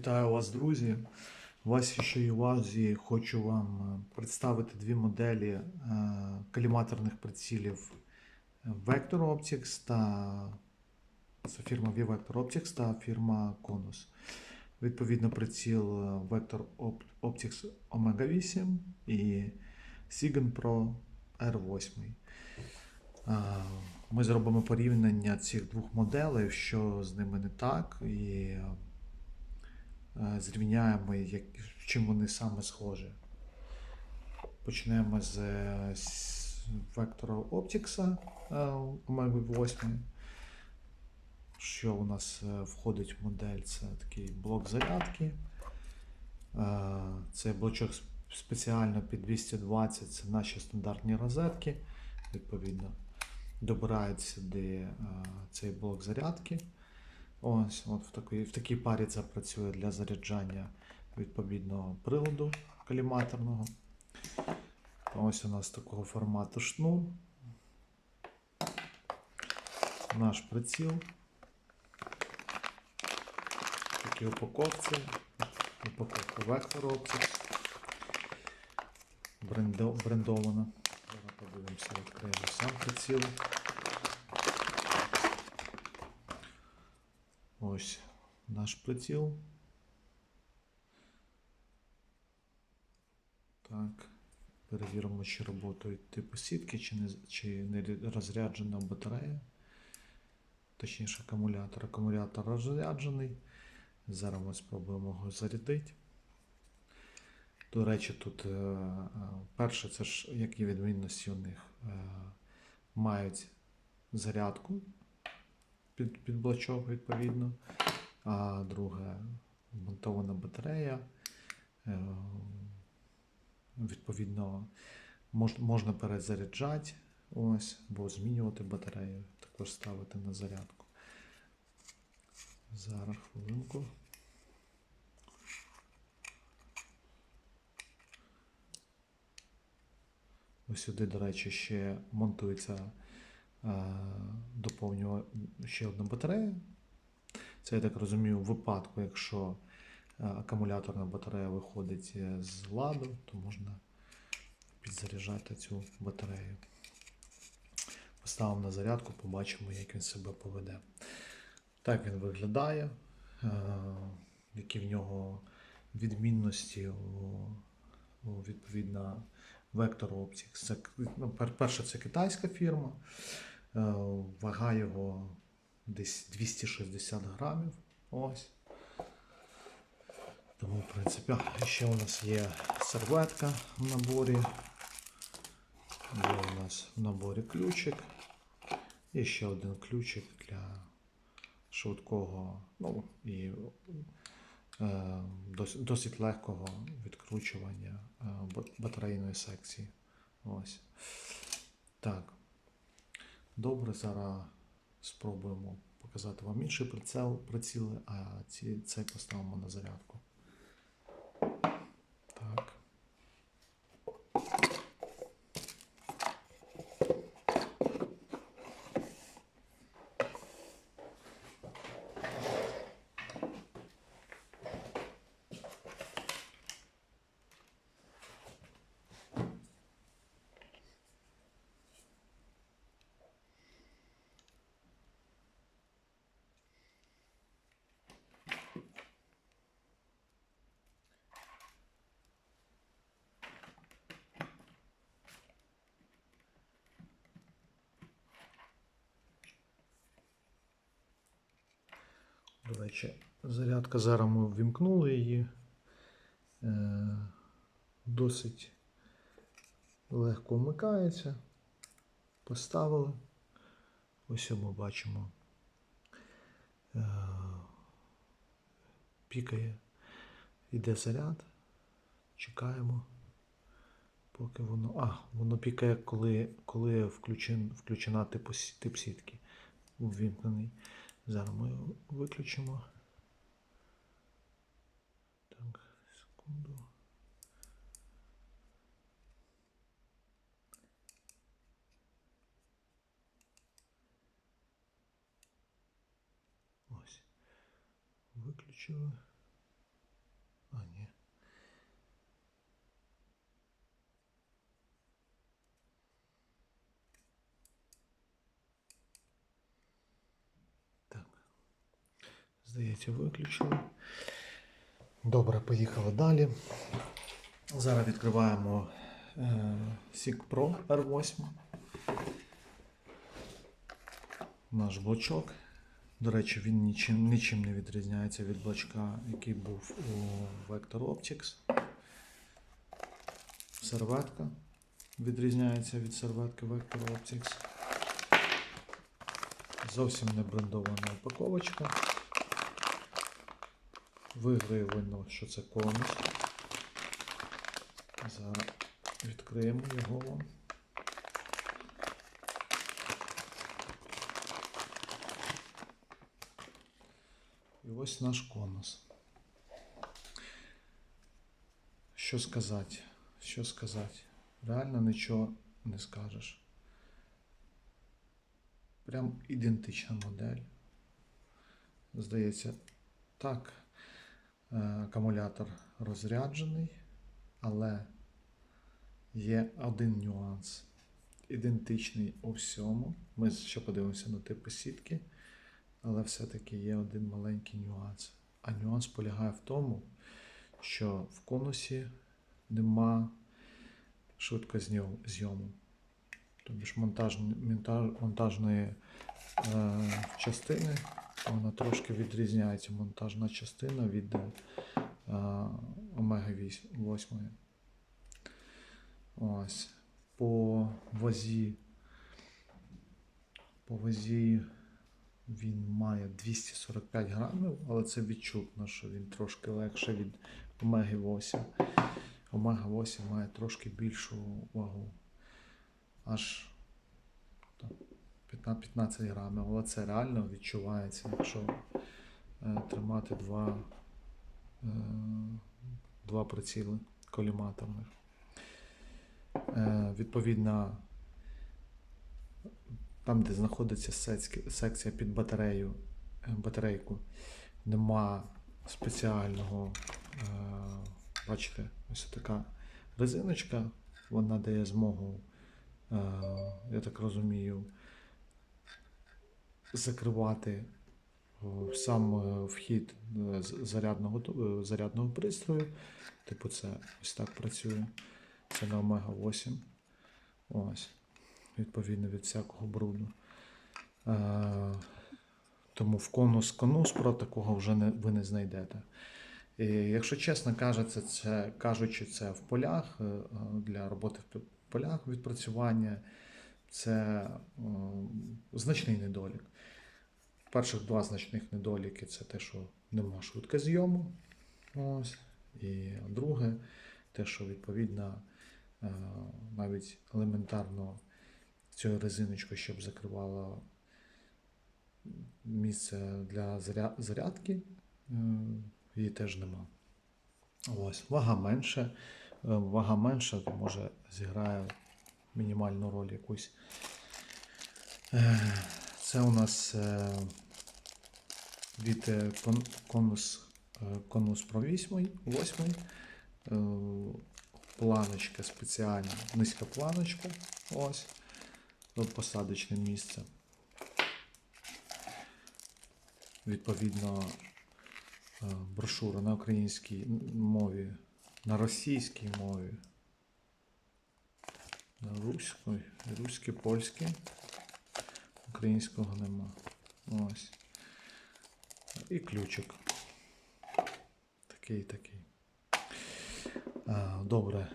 Вітаю вас, друзі. Вашій увазі хочу вам е, представити дві моделі е, каліматорних прицілів Vector Optics та це фірма V-Vector Optics та фірма Conus. Відповідно, приціл е, Vector Op- Optics Omega 8 і Sigen Pro R8. Е, Ми зробимо порівняння цих двох моделей, що з ними не так, і е, зрівняємо, як, чим вони саме схожі. Почнемо з, е, з вектора Optics е, Omega 8. Що у нас е, входить в модель? Це такий блок зарядки. Е, Це блочок спеціально під 220, це наші стандартні розетки. Відповідно, добирають сюди е, цей блок зарядки. Ось, от в такій, в такій парі це працює для заряджання відповідного приладу каліматорного. Ось у нас такого формату шнур. Наш приціл. Такі упаковці. Упаковка. Брендо, брендована. Подивимося, відкриємо сам приціл. Ось наш приціл. Так. Перевіримо, чи роботають типу сітки, чи не, чи не розряджена батарея. Точніше, акумулятор. Акумулятор розряджений. Зараз ми спробуємо його зарядити. До речі, тут е, е, перше, це ж які відмінності у них е, мають зарядку під, під блочок, відповідно. А друге, монтована батарея. Е, Відповідно, мож, можна перезаряджати ось, або змінювати батарею, також ставити на зарядку. Зараз хвилинку. Ось сюди, до речі, ще монтується е, доповнюва ще одна батарея. Це, я так розумію, в випадку, якщо е, акумуляторна батарея виходить е, з ладу, то можна підзаряджати цю батарею. Поставимо на зарядку, побачимо, як він себе поведе. Так він виглядає, які в нього відмінності відповідно Vector Optics. Це, ну, перше, це китайська фірма. Е, Вага його десь 260 грамів. Ось. Тому, в принципі, ще у нас є серветка в наборі. Є у нас в наборі ключик. І ще один ключик для швидкого, ну і е, досить, легкого відкручування е, батарейної секції. Ось. Так. Добре, зараз спробуємо показати вам інший приціл, приціли, а ці, цей поставимо на зарядку. До речі, зарядка зараз ми ввімкнули її. Е, досить легко вмикається. Поставили. Ось ми бачимо. Е, пікає. Іде заряд. Чекаємо. Поки воно. А, воно пікає, коли, коли включен, включена сі- тип сітки. Ввімкнений. Зараз ми його виключимо. Так, секунду. Ось. Виключили. Здається, виключили. Добре, поїхали далі. Зараз відкриваємо е, SIG Pro R8. Наш блочок. До речі, він нічим, нічим не відрізняється від блочка, який був у Vector Optics. Серветка відрізняється від серветки Vector Optics. Зовсім не брендована упаковочка. Видно, що це конус. Зараз відкриємо його. І ось наш конус. Що сказати? Що сказати? Реально нічого не скажеш. Прям ідентична модель. Здається, так, акумулятор розряджений, але є один нюанс. Ідентичний у всьому. Ми ще подивимося на типи сітки, але все-таки є один маленький нюанс. А нюанс полягає в тому, що в конусі нема швидкозйому. Тобто ж монтаж, монтаж, монтажної е, частини вона трошки відрізняється. Монтажна частина від е, Омега 8. Ось. По вазі. По вазі він має 245 грамів, але це відчутно, що він трошки легше від Омеги 8. Омега 8 має трошки більшу вагу. Аж там, 15 15 грамів, але це реально відчувається, якщо е, тримати два, е, два приціли коліматорних. Е, відповідно, там, де знаходиться секція під батарею, батарейку, нема спеціального, бачите, ось така резиночка, вона дає змогу, я так розумію, закривати сам е, вхід е, зарядного, е, зарядного пристрою. Типу, це ось так працює. Це на Омега 8. Ось. Відповідно від всякого бруду. Е, тому в конус конус про такого вже не, ви не знайдете. І, якщо чесно кажучи, це, кажучи, це в полях е, е, для роботи в полях відпрацювання, це е, значний недолік. Перших два значних недоліки це те, що нема швидкозйому. Ось. І друге, те, що відповідно е, навіть елементарно цю резиночку, щоб закривала місце для зарядки, е, її теж нема. Ось, вага менше. Вага менша, то може зіграє мінімальну роль якусь. Це у нас е, від е, конус, е, конус Pro 8, 8 е, планочка спеціальна, низька планочка. Ось. Посадочне місце. Відповідно, брошура на українській мові, на російській мові, на руській, руській, польській. Українського нема. Ось. І ключик. Такий такий. Добре.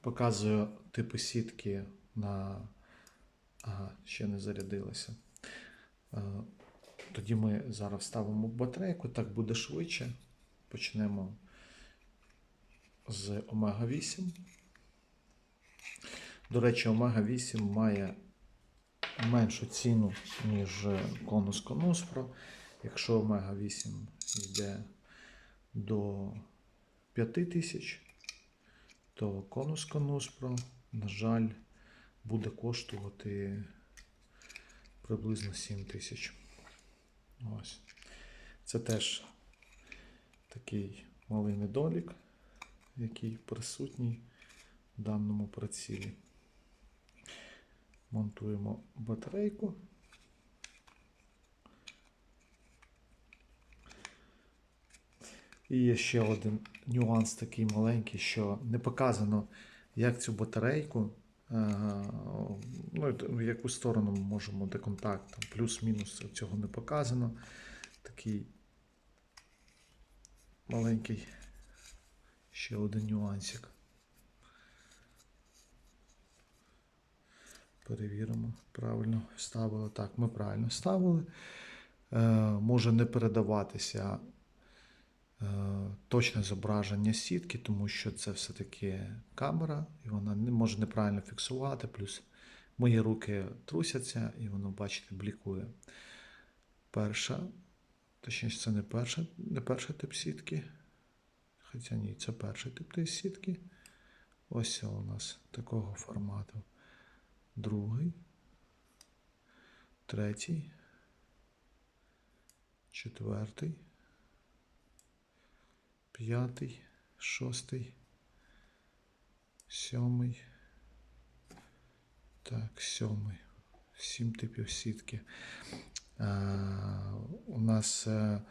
Показую типи сітки на. Ага, ще не зарядилося. Тоді ми зараз ставимо батарейку, так буде швидше. Почнемо з Омега 8. До речі, Омега 8 має меншу ціну, ніж конус Конус Pro. Якщо Омега 8 йде до 5000, то конус Конус Pro, на жаль, буде коштувати приблизно 7000. Ось. Це теж такий малий недолік, який присутній в даному прицілі. Монтуємо батарейку. І є ще один нюанс такий маленький, що не показано, як цю батарейку, е, ну, в яку сторону ми можемо деконтакт, плюс-мінус цього не показано. Такий маленький ще один нюансик. Перевіримо, правильно ставили. Так, ми правильно ставили. Е, може не передаватися е, точне зображення сітки, тому що це все-таки камера, і вона не може неправильно фіксувати. Плюс мої руки трусяться, і воно, бачите, блікує. Перша, точніше, це не перша, не перший тип сітки. Хоча ні, це перший тип сітки. Ось у нас такого формату. Другий, третій, четвертий, п'ятий, шостий, сьомий. Так, сьомий. Сім типів сітки. А, у нас е,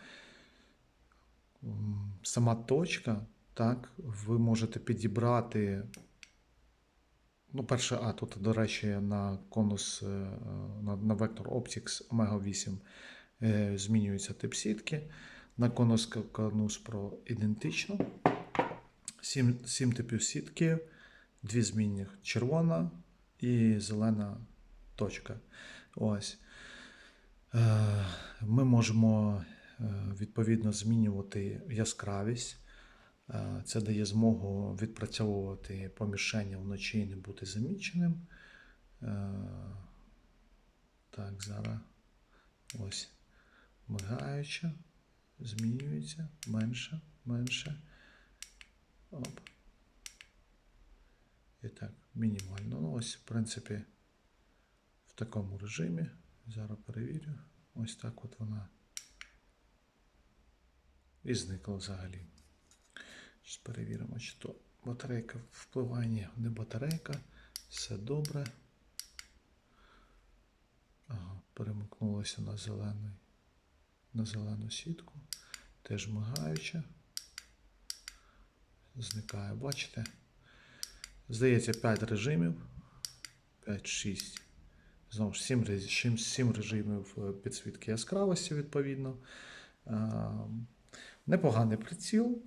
м, сама точка, так, ви можете підібрати. Ну, перше, а тут, до речі, на конус, е, на, на Vector Optics Omega 8 е, змінюється тип сітки. На конус конус Pro ідентично. Сім, сім типів сітки, дві змінних червона і зелена точка. Ось. Е, Ми можемо е, відповідно змінювати яскравість. Е, Це дає змогу відпрацьовувати помішання вночі і не бути заміченим. Е, Так, зараз ось мигаюча, змінюється, менше, менше. Оп. І так, мінімально. Ну, ось, в принципі, в такому режимі. Зараз перевірю. Ось так от вона. І зникла взагалі. Зараз перевіримо, чи то батарейка впливає. Ні, не батарейка. Все добре. Ага, перемикнулося на на зелену сітку. Теж мигаюча. Зникає, бачите? Здається, 5 режимів. 5-6. Знову ж 7, режимів, 7 режимів е, підсвітки яскравості, відповідно. Е, Непоганий приціл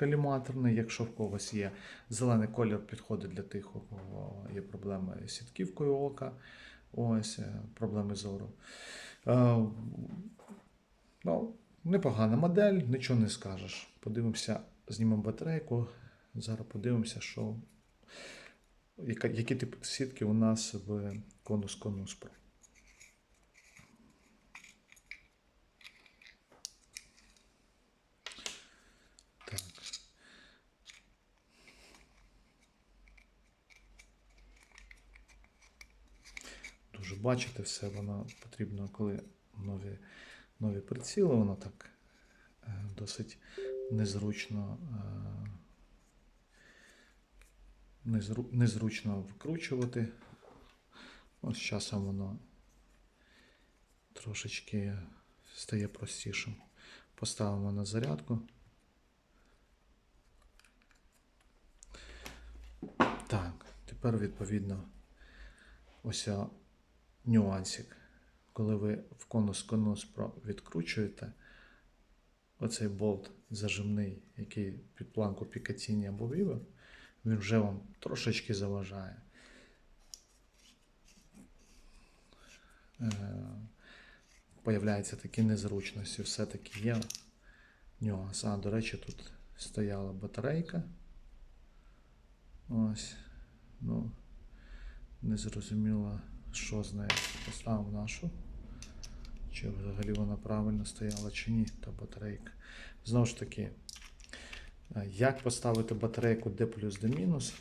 каліматорний, якщо в когось є. Зелений колір підходить для тих, у кого є проблеми з сітківкою ока. Ось, е, проблеми зору. Е, Ну, непогана модель, нічого не скажеш. Подивимося, знімемо батарейку. Зараз подивимося, що, які типи сітки у нас в конус конус Pro. Так. Дуже бачите все, воно потрібно, коли нові, нові приціли, воно так е, досить незручно, е, незру, незручно викручувати. Ось з часом воно трошечки стає простішим. Поставимо на зарядку. Так, тепер відповідно ось нюансик. Коли ви в конус конус Pro відкручуєте, оцей болт зажимний, який під планку Picatinny або Vivo, він вже вам трошечки заважає. Е, Появляються такі незручності, все-таки є нюанс. А, до речі, тут стояла батарейка. Ось. Ну, не зрозуміло, що з нею. Поставимо нашу. Чи взагалі вона правильно стояла, чи ні, та батарейка. Знову ж таки, е, як поставити батарейку D плюс D мінус,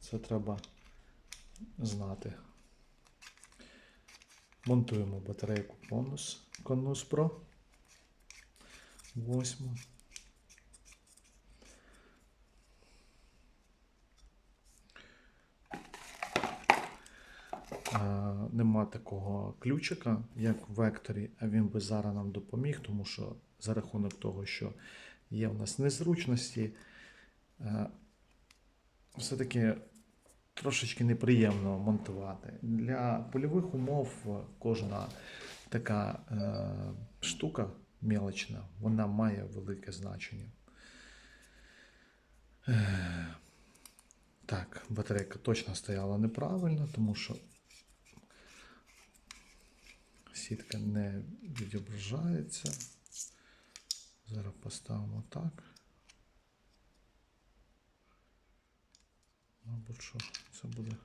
це треба знати. Монтуємо батарейку конус, Pro 8. Нема такого ключика, як в векторі, а він би зараз нам допоміг, тому що за рахунок того, що є у нас незручності. Е, Все-таки трошечки неприємно монтувати. Для польових умов е, кожна така е, штука мелочна, вона має велике значення. Е, так, батарейка точно стояла неправильно, тому що сітка не відображається. Зараз поставимо так. Мабуть, що це буде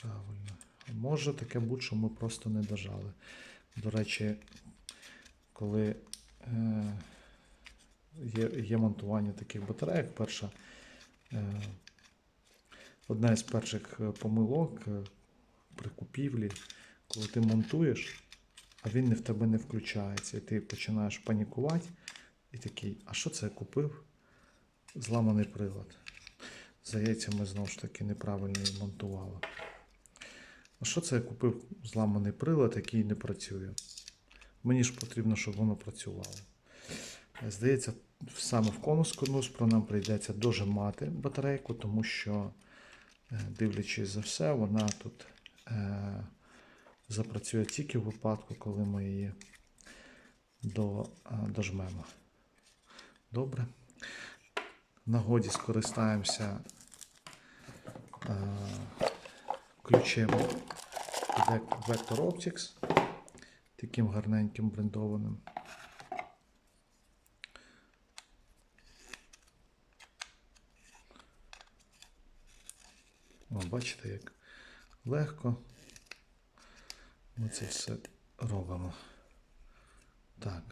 правильно. А може таке бути, що ми просто не дожали. До речі, коли е, є, є монтування таких батарейок, перша, е, одна із перших е, помилок е, при купівлі, коли ти монтуєш, а він не в тебе не включається, і ти починаєш панікувати, і такий, а що це я купив? Зламаний прилад. Здається, ми знову ж таки неправильно її монтували. А що це я купив зламаний прилад, який не працює? Мені ж потрібно, щоб воно працювало. Здається, саме в конус конуспро нам прийдеться дожимати батарейку, тому що, е, дивлячись за все, вона тут е, запрацює тільки в випадку, коли ми її до, дожмемо. Добре. Нагоді скористаємося е, ключем Vector Optics, таким гарненьким брендованим. О, бачите, як легко ми це все робимо. Так.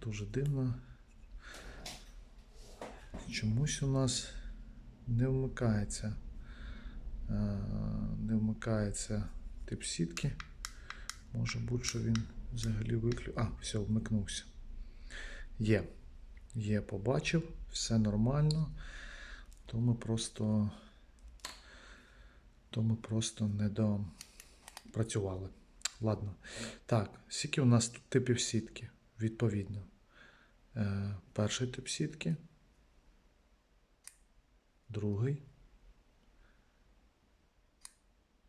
Дуже дивно. Чомусь у нас не вмикається. е, Не вмикається тип сітки. Може бути, що він взагалі виключив. А, все, вмикнувся. Є. Є, побачив, все нормально. То ми просто. То ми просто не допрацювали. Ладно. Так, скільки у нас тут типів сітки, відповідно. Е, перший тип сітки. Другий.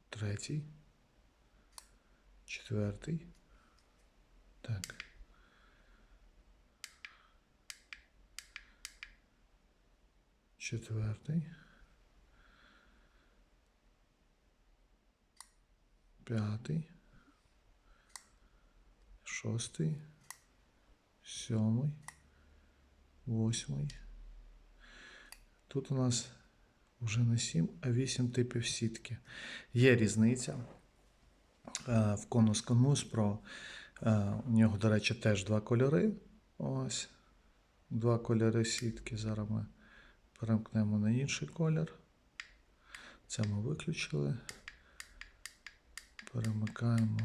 Третій. Четвертий. Так. Четвертий. П'ятий. Шостий. Сьомий. Восьмий. Тут у нас вже не 7, а 8 типів сітки. Є різниця. Е, В конус конус про у нього, до речі, теж два кольори. Ось. Два кольори сітки. Зараз ми перемкнемо на інший колір. Це ми виключили. Перемикаємо.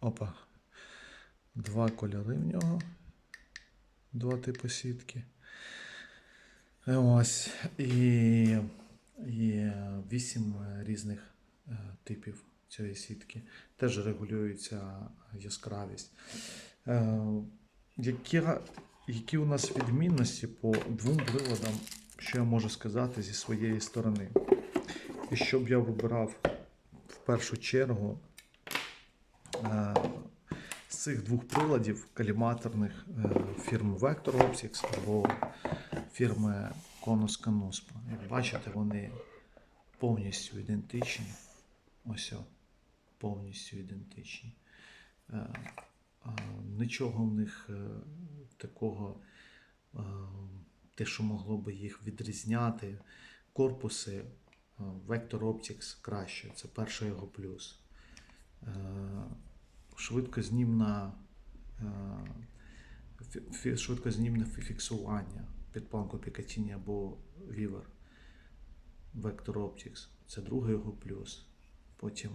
Опа. Два кольори в нього. Два типи сітки. Ось. І, і вісім різних е, типів цієї сітки. Теж регулюється яскравість. Е, які, які у нас відмінності по двом приладам, що я можу сказати зі своєї сторони? І щоб я вибирав в першу чергу е, з цих двох приладів каліматорних е, фірми Vector Optics або фірми Conus Canuspro. Як бачите, вони повністю ідентичні. Ось о, повністю ідентичні. Е, Нічого в них такого, те, що могло би їх відрізняти. Корпуси Vector Optics краще, це перший його плюс. Е, Швидкознімна, е, швидкознімне фіксування під планку Picatinny або Viver Vector Optics. Це другий його плюс. Потім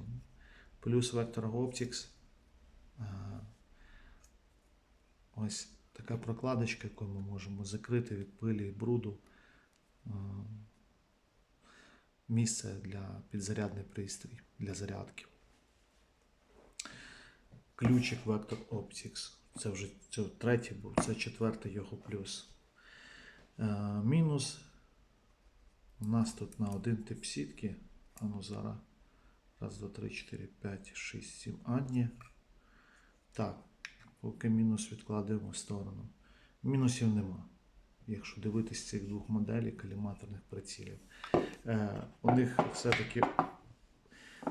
плюс Vector Optics. е, Ось така прокладочка, яку ми можемо закрити від пилі і бруду. Місце для підзарядний пристрій для зарядки. ключик Vector Optics. Це вже це третій був, це четвертий його плюс. Е, мінус. У нас тут на один тип сітки. А ну зараз. Раз, два, три, чотири, п'ять, шість, сім. А, ні. Так, поки мінус відкладаємо в сторону. Мінусів нема. Якщо дивитись цих двох моделей каліматорних прицілів. Е, у них все-таки,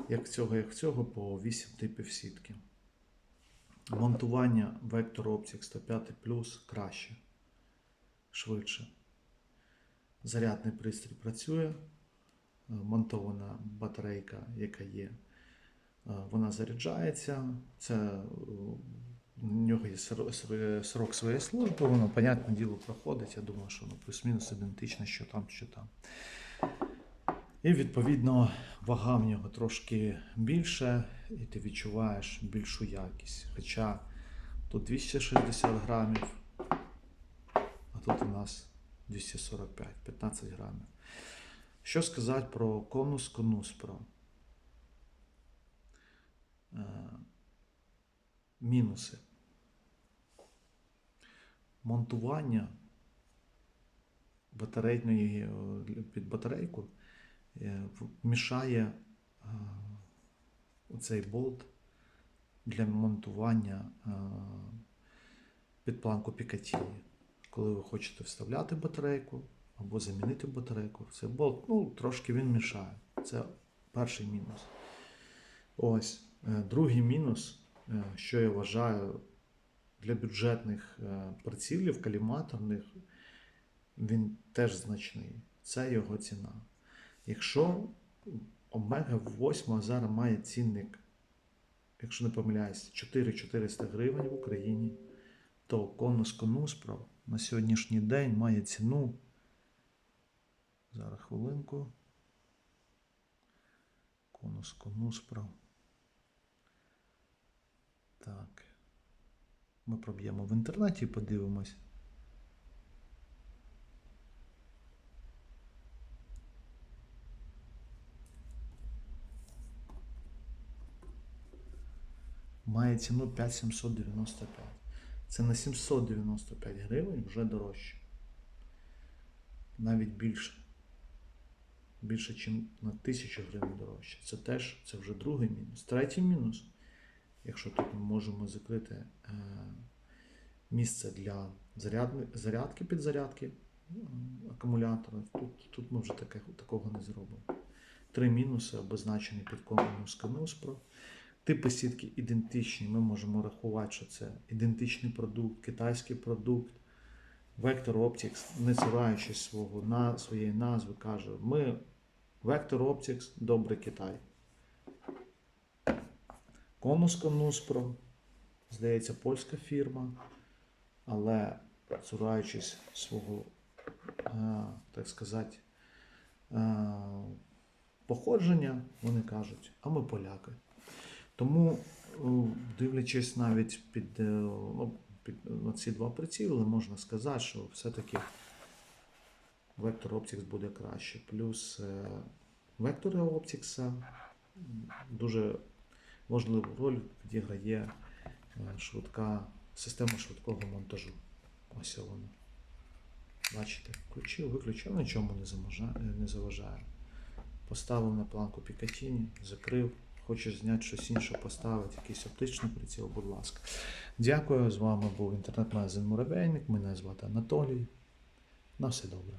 як цього, як цього, по 8 типів сітки. Монтування Vector Optics 105 Plus краще, швидше. Зарядний пристрій працює. Е, Монтована батарейка, яка є, е, вона заряджається. Це у нього є срок своєї служби, воно, понятне діло, проходить. Я думаю, що воно плюс-мінус ідентично, що там, що там. І відповідно вага в нього трошки більше, і ти відчуваєш більшу якість. Хоча тут 260 грамів, а тут у нас 245, 15 грамів. Що сказати про конус конус Pro? Е, Мінуси. Монтування батарейної е, під батарейку мішає е, цей болт для монтування е, під планку Picatinny. Коли ви хочете вставляти батарейку або замінити батарейку, цей болт ну, трошки він мішає. Це перший мінус. Ось. Е, Другий мінус, е, що я вважаю для бюджетних е, прицілів, каліматорних, він теж значний. Це його ціна. Якщо Омега 8 зараз має цінник, якщо не помиляюсь, 4400 гривень в Україні, то конус конус Pro на сьогоднішній день має ціну. Зараз хвилинку. Конус конус Pro. Так. Ми проб'ємо в інтернеті і подивимось. Має ціну 5795. Це на 795 гривень вже дорожче. Навіть більше. Більше, ніж на 1000 гривень дорожче. Це теж це вже другий мінус. Третій мінус, якщо тут ми можемо закрити е, місце для зарядни, зарядки підзарядки акумулятора, тут, тут ми вже таке, такого не зробимо. Три мінуси обозначені під комбінус Canus Pro. Типи сітки ідентичні. Ми можемо рахувати, що це ідентичний продукт, китайський продукт. Vector Optics, не цураючись свого, на, своєї назви, каже: ми Vector Optics, добрий Китай. Conus Pro, здається, польська фірма, але цураючись свого, е, так сказати, е, походження, вони кажуть, а ми поляки. Тому, е, дивлячись навіть під, е, ну, під на ці два приціли, можна сказати, що все-таки Vector Optics буде краще. Плюс е, вектори Optics дуже важливу роль відіграє е, швидка система швидкого монтажу. Ось. Бачите, включив, виключив, нічому не, заможа- не заважає. Поставив на планку Picatinny, закрив. Хочеш зняти щось інше, поставити, якийсь оптичний приціл, будь ласка. Дякую. З вами був інтернет-магазин Муравейник. Мене звати Анатолій. На все добре.